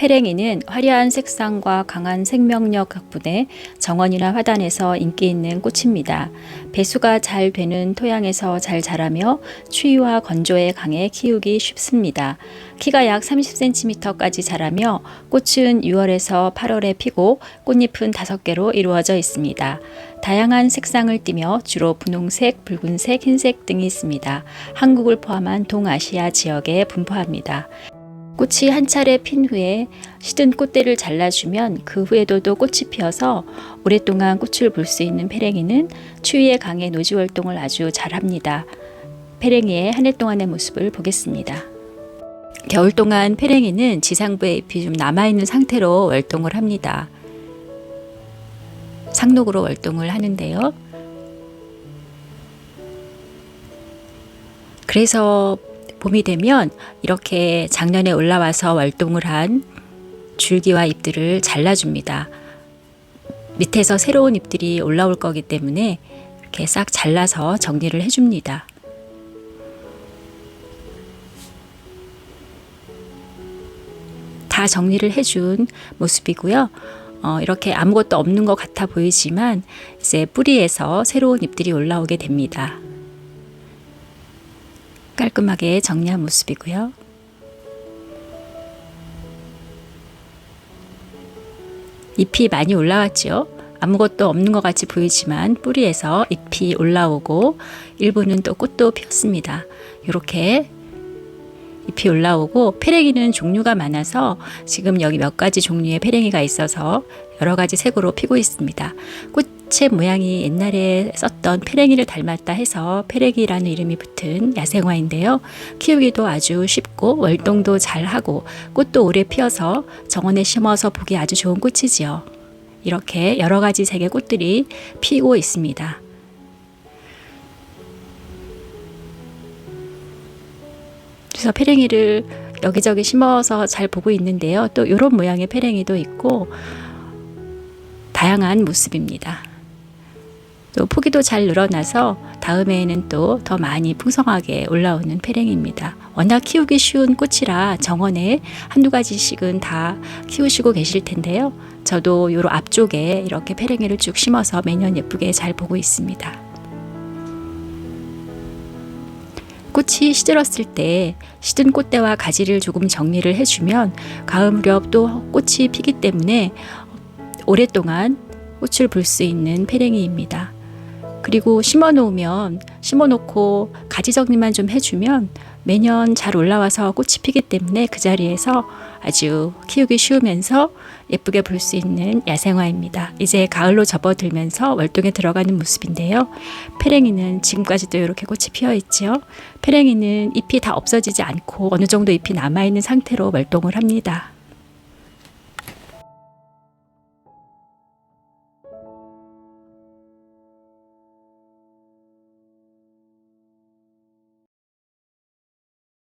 페랭이는 화려한 색상과 강한 생명력 덕분에 정원이나 화단에서 인기 있는 꽃입니다. 배수가 잘 되는 토양에서 잘 자라며 추위와 건조에 강해 키우기 쉽습니다. 키가 약 30cm까지 자라며 꽃은 6월에서 8월에 피고 꽃잎은 5개로 이루어져 있습니다. 다양한 색상을 띠며 주로 분홍색, 붉은색, 흰색 등이 있습니다. 한국을 포함한 동아시아 지역에 분포합니다. 꽃이 한 차례 핀 후에 시든 꽃대를 잘라주면 그 후에도 또 꽃이 피어서 오랫동안 꽃을 볼 수 있는 페랭이는 추위에 강해 노지 활동을 아주 잘합니다. 페랭이의 한 해 동안의 모습을 보겠습니다. 겨울 동안 페랭이는 지상부의 잎이 좀 남아있는 상태로 활동을 합니다. 상록으로 활동을 하는데요. 그래서 봄이 되면 이렇게 작년에 올라와서 활동을 한 줄기와 잎들을 잘라줍니다. 밑에서 새로운 잎들이 올라올 거기 때문에 이렇게 싹 잘라서 정리를 해줍니다. 다 정리를 해준 모습이고요. 어, 이렇게 아무것도 없는 것 같아 보이지만 이제 뿌리에서 새로운 잎들이 올라오게 됩니다. 깔끔하게 정리한 모습이고요. 잎이 많이 올라왔죠. 아무것도 없는 것 같이 보이지만 뿌리에서 잎이 올라오고 일부는 또 꽃도 피었습니다. 이렇게 잎이 올라오고 페랭이는 종류가 많아서 지금 여기 몇 가지 종류의 페랭이가 있어서 여러 가지 색으로 피고 있습니다. 꽃의 모양이 옛날에 썼던 페랭이를 닮았다 해서 페랭이라는 이름이 붙은 야생화인데요. 키우기도 아주 쉽고 월동도 잘 하고 꽃도 오래 피어서 정원에 심어서 보기 아주 좋은 꽃이지요. 이렇게 여러 가지 색의 꽃들이 피고 있습니다. 그래서 페랭이를 여기저기 심어서 잘 보고 있는데요. 또 이런 모양의 페랭이도 있고 다양한 모습입니다. 또 포기도 잘 늘어나서 다음해에는 또 더 많이 풍성하게 올라오는 페랭입니다. 워낙 키우기 쉬운 꽃이라 정원에 한두 가지씩은 다 키우시고 계실 텐데요. 저도 요 앞쪽에 이렇게 페랭이를 쭉 심어서 매년 예쁘게 잘 보고 있습니다. 꽃이 시들었을 때 시든 꽃대와 가지를 조금 정리를 해주면 가을 무렵 또 꽃이 피기 때문에 오랫동안 꽃을 볼 수 있는 페랭이입니다. 그리고 심어 놓으면 심어 놓고 가지 정리만 좀 해주면 매년 잘 올라와서 꽃이 피기 때문에 그 자리에서 아주 키우기 쉬우면서 예쁘게 볼 수 있는 야생화입니다. 이제 가을로 접어들면서 월동에 들어가는 모습인데요. 페랭이는 지금까지도 이렇게 꽃이 피어 있지요. 페랭이는 잎이 다 없어지지 않고 어느 정도 잎이 남아 있는 상태로 월동을 합니다.